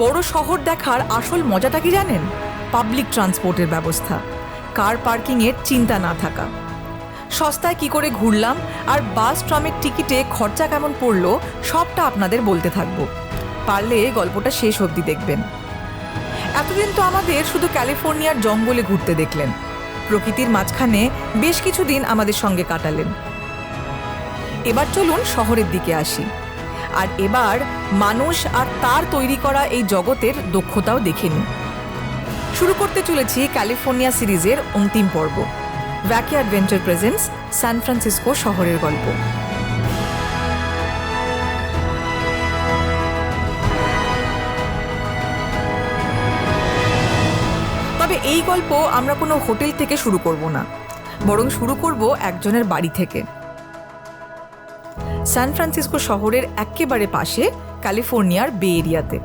বড় শহর দেখার আসল মজাটা কি জানেন? পাবলিক ট্রান্সপোর্টের ব্যবস্থা। কার পার্কিংয়ের চিন্তা না থাকা। সস্তায় কি করে ঘুরলাম আর বাস, ট্রামের টিকিটে খরচা কেমন পড়ল, সবটা আপনাদের বলতে থাকব। পারলে গল্পটা শেষ অবধি দেখবেন। এতদিন তো আমাদের শুধু ক্যালিফোর্নিয়ার জঙ্গলে ঘুরতে দেখলেন। প্রকৃতির মাঝখানে বেশ কিছুদিন আমাদের সঙ্গে কাটালেন। এবার চলুন শহরের দিকে আসি। আর এবার মানুষ আর তার তৈরি করা এই জগতের দক্ষতাও দেখে নিই শুরু করতে চলেছি ক্যালিফোর্নিয়া সিরিজের অন্তিম পর্ব। Wacky Adventure presents San Francisco শহরের গল্প। তবে এই গল্প আমরা কোনো হোটেল থেকে শুরু করব না, বরং শুরু করব একজনের বাড়ি থেকে। সান ফ্রান্সিসকো শহরের একেবারে পাশে ক্যালিফোর্নিয়ার বে এরিয়াতে।